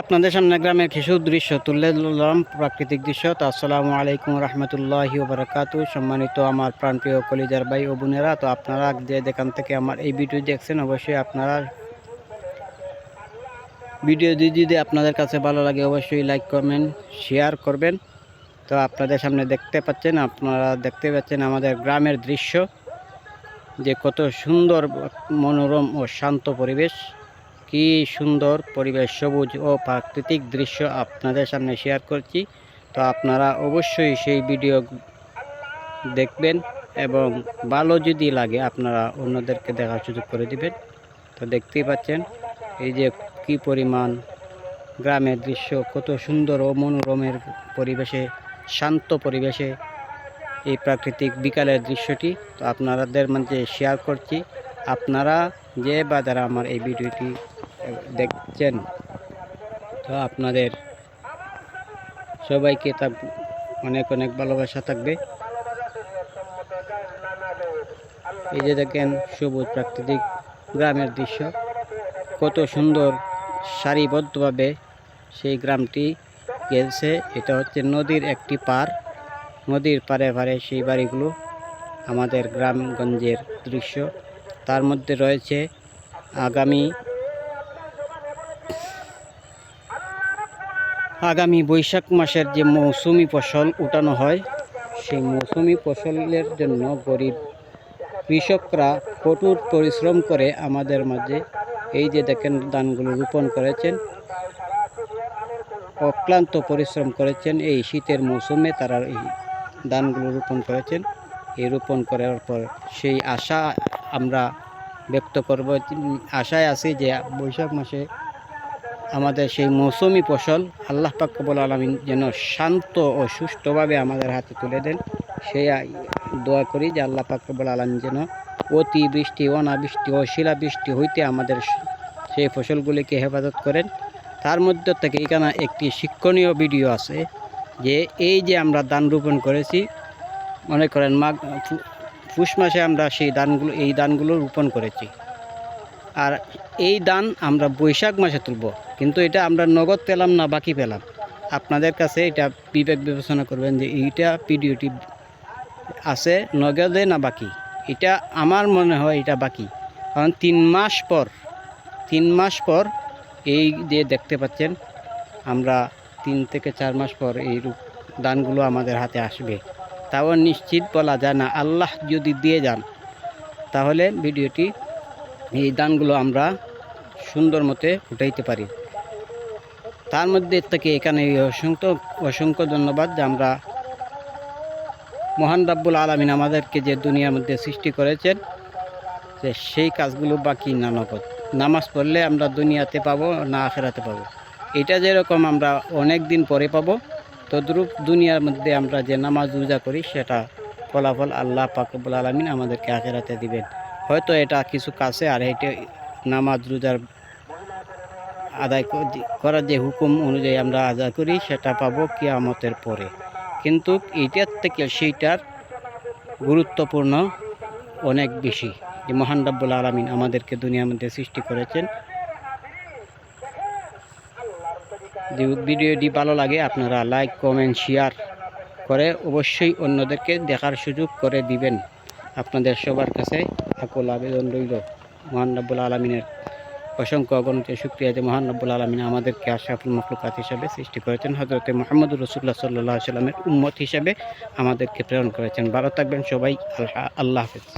আপনাদের সামনে গ্রামের কিছু দৃশ্য তুলে ধরলাম। প্রাকৃতিক দৃশ্য, তো আসসালামু আলাইকুম রহমতুল্লাহি বারাকাতু সম্মানিত আমার প্রাণপ্রিয় কলিজার ভাই ও বোনেরা, তো আপনারা যে যেখান থেকে আমার এই ভিডিও দেখছেন, অবশ্যই আপনারা ভিডিও যদি আপনাদের কাছে ভালো লাগে, অবশ্যই লাইক করবেন, শেয়ার করবেন। তো আপনাদের সামনে দেখতে পাচ্ছেন, আপনারা দেখতে পাচ্ছেন আমাদের গ্রামের দৃশ্য, যে কত সুন্দর, মনোরম ও শান্ত পরিবেশ। কি সুন্দর পরিবেশ, সবুজ ও প্রাকৃতিক দৃশ্য আপনাদের সামনে শেয়ার করছি। তো আপনারা অবশ্যই সেই ভিডিও দেখবেন এবং ভালো যদি লাগে আপনারা অন্যদেরকে দেখার সুযোগ করে দিবেন। তো দেখতেই পাচ্ছেন, এই যে কি পরিমাণ গ্রামের দৃশ্য, কত সুন্দর ও মনোরমের পরিবেশে, শান্ত পরিবেশে এই প্রাকৃতিক বিকালের দৃশ্যটি। তো আপনাদের মাঝে শেয়ার করছি। আপনারা যে বা যারা আমার এই ভিডিওটি দেখছেন? তো আপনাদের সবাইকে তা অনেক অনেক ভালোবাসা থাকবে। এই যে দেখেন, সবুজ প্রাকৃতিক গ্রামের দৃশ্য। কত সুন্দর সারিবদ্ধভাবে সেই গ্রামটি গেছে। এটা হচ্ছে নদীর একটি পার। নদীর পারে পারে সেই বাড়িগুলো আমাদের গ্রামগঞ্জের দৃশ্য। তার মধ্যে রয়েছে আগামী আগামী বৈশাখ মাসের যে মৌসুমি ফসল উঠানো হয়, সেই মৌসুমি ফসলের জন্য গরিব কৃষকরা কঠোর পরিশ্রম করে আমাদের মাঝে এই যে দেখেন ধানগুলো রোপণ করেছেন, অক্লান্ত পরিশ্রম করেছেন, এই শীতের মৌসুমে তারা এই ধানগুলো রোপণ করেছেন। এই রোপণ করার পর সেই আশা আমরা ব্যক্ত করব, আশায় আছি যে বৈশাখ মাসে আমাদের সেই মৌসুমি ফসল আল্লাহ পাকবুল আলমিন যেন শান্ত ও সুষ্ঠুভাবে আমাদের হাতে তুলে দেন। সেই দোয়া করি যে আল্লাহ পাকবুল আলমিন যেন অতি বৃষ্টি, অনাবৃষ্টি ও শিলাবৃষ্টি হইতে আমাদের সেই ফসলগুলিকে হেফাজত করেন। তার মধ্যে থেকে এখানে একটি শিক্ষণীয় ভিডিও আছে যে এই যে আমরা ধান রোপণ করেছি, মনে করেন মাঘ পুষ মাসে আমরা সেই ধানগুলো, এই ধানগুলো রোপণ করেছি। আর এই দান আমরা বৈশাখ মাসে তুলব। কিন্তু এটা আমরা নগদ পেলাম না, বাকি পেলাম। আপনাদের কাছে এটা বিবেক বিবেচনা করবেন যে এইটা ভিডিওটি আছে নগদে না বাকি? এটা আমার মনে হয় এটা বাকি। কারণ তিন মাস পর, তিন মাস পর এই যে দেখতে পাচ্ছেন, আমরা তিন থেকে চার মাস পর এই দানগুলো আমাদের হাতে আসবে। তাও নিশ্চিত বলা যায় না, আল্লাহ যদি দিয়ে যান, তাহলে ভিডিওটি এই দানগুলো আমরা সুন্দর মতে উঠাইতে পারি। তার মধ্যে থেকে এখানে অসংখ্য অসংখ্য ধন্যবাদ যে আমরা মহান রাব্বুল আলমিন আমাদেরকে যে দুনিয়ার মধ্যে সৃষ্টি করেছেন, যে সেই কাজগুলো বাকি না নগদ। নামাজ পড়লে আমরা দুনিয়াতে পাবো, না আখেরাতে পাবো। এটা যেরকম আমরা অনেক দিন পরে পাবো, তদ্রূপ দুনিয়ার মধ্যে আমরা যে নামাজ রোজা করি, সেটা ফলাফল আল্লাহ পাকবুল আলমিন আমাদেরকে আখেরাতে দিবেন। হয়তো এটা কিছু কাছে আর এটা নামাজ রোজার আদায় করার যে হুকুম অনুযায়ী আমরা আদায় করি, সেটা পাবো কিয়ামতের পরে। কিন্তু এটার থেকে সেইটার গুরুত্বপূর্ণ অনেক বেশি যে মহান রাব্বুল আলমিন আমাদেরকে দুনিয়ার মধ্যে সৃষ্টি করেছেন। যে ভিডিওটি ভালো লাগে, আপনারা লাইক, কমেন্ট শেয়ার করে অবশ্যই অন্যদেরকে দেখার সুযোগ করে দিবেন। আপনাদের সবার কাছে সকল আবেদন রইল। মহান রব্বুল আলমিনের অসংখ্য অগণিত শুক্রিয়া যে মহান রব্বুল আলমিন আমাদেরকে আশাফুল মখলুকাত হিসাবে সৃষ্টি করেছেন। হজরত মোহাম্মদ রসুল্লাহ সাল্লাহ সাল্লামের উম্মত হিসাবে আমাদেরকে প্রেরণ করেছেন। ভালো থাকবেন সবাই। আল্লাহ আল্লাহ হাফেজ।